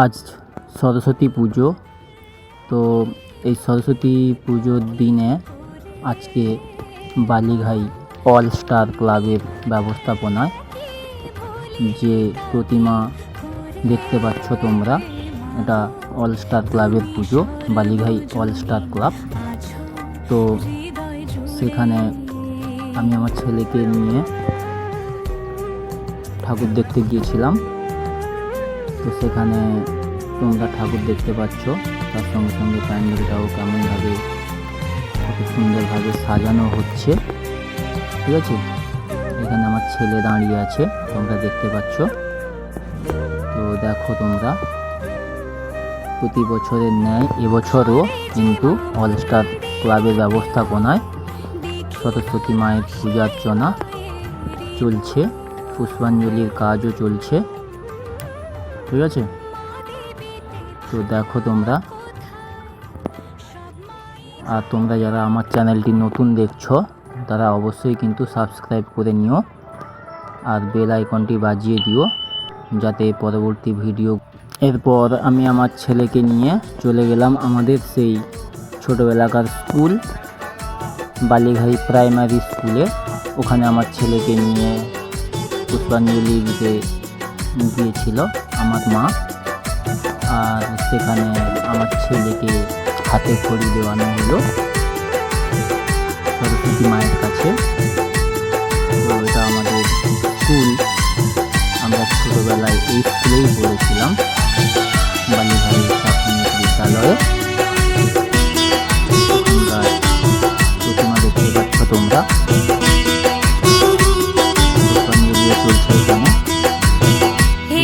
আজ সরস্বতী পুজো। তো এই সরস্বতী পুজোর দিনে আজকে বালিঘাই অল স্টার ক্লাবের ব্যবস্থাপনায় যে প্রতিমা দেখতে পাচ্ছ তোমরা, এটা অল স্টার ক্লাবের পুজো, বালিঘাই অল স্টার ক্লাব তো সেখানে আমি আমার ছেলেকে নিয়ে ঠাকুর দেখতে গিয়েছিলাম। তো সেখানে তোমরা ঠাকুর দেখতে পাচ্ছ। তার সঙ্গে সঙ্গে প্যান্ডেলটাও কেমনভাবে কত সুন্দরভাবে সাজানো হচ্ছে। ঠিক আছে? এখানে আমার ছেলে দাঁড়িয়ে আছে, তোমরা দেখতে পাচ্ছ। তো দেখো তোমরা, প্রতি বছরের ন্যায় এবছরও কিন্তু অলস্টার ক্লাবের ব্যবস্থাপনায় সরস্বতী মায়ের পূজার্চনা চলছে, পুষ্পাঞ্জলির কাজও চলছে। ঠিক আছে? তো দেখো তোমরা। আর তোমরা যারা আমার চ্যানেলটি নতুন দেখছ, তারা অবশ্যই কিন্তু সাবস্ক্রাইব করে নিও। আর বেল আইকনটি বাজিয়ে দিও, যাতে পরবর্তী ভিডিও। এরপর আমি আমার ছেলেকে নিয়ে চলে গেলাম আমাদের সেই ছোটোবেলাকার স্কুল, বালিঘাই প্রাইমারি স্কুলে। ওখানে আমার ছেলেকে নিয়ে পুষ্পাঞ্জলি দিতে গিয়েছিল আমার মা। আর সেখানে আমার ছেলেকে হাতে খড়ি দেওয়ানো হলো সরস্বতী মায়ের কাছে। এটা আমাদের স্কুল। আমরা ছোটোবেলায় এই স্কুলেই পড়েছিলাম। বালিভাই প্রাথমিক বিদ্যালয়ে। দেখতে পাচ্ছ তোমরা।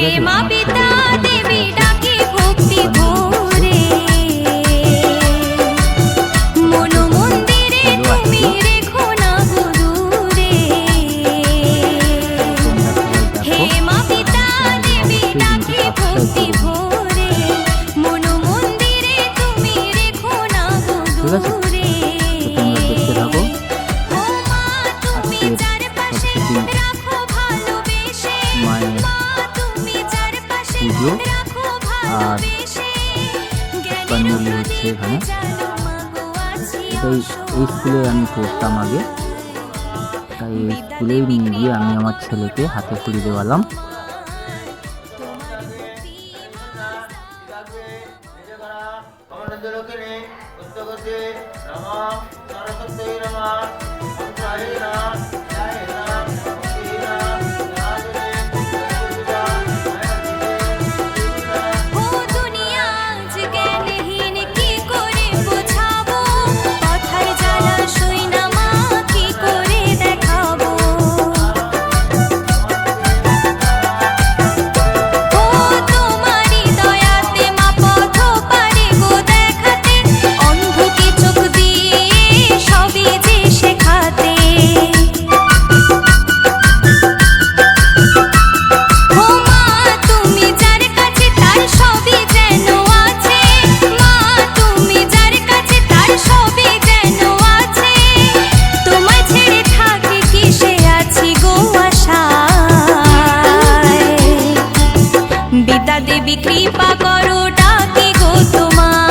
ঠিক আছে? তোমরা দেখতে থাকো। চারপাশে সরস্বতী আর পুষ্পাঞ্জলি হচ্ছে এখানে। এটাই এই স্কুলে আমি পড়তাম আগে। তাই এই স্কুলেই নিয়ে গিয়ে আমি আমার ছেলেকে হাতে খড়ি দেওয়ালাম কমলদলোকিনী উত্তগতে নমঃ সরস্বতী কৃপা করো ডাকে গো তোমায়।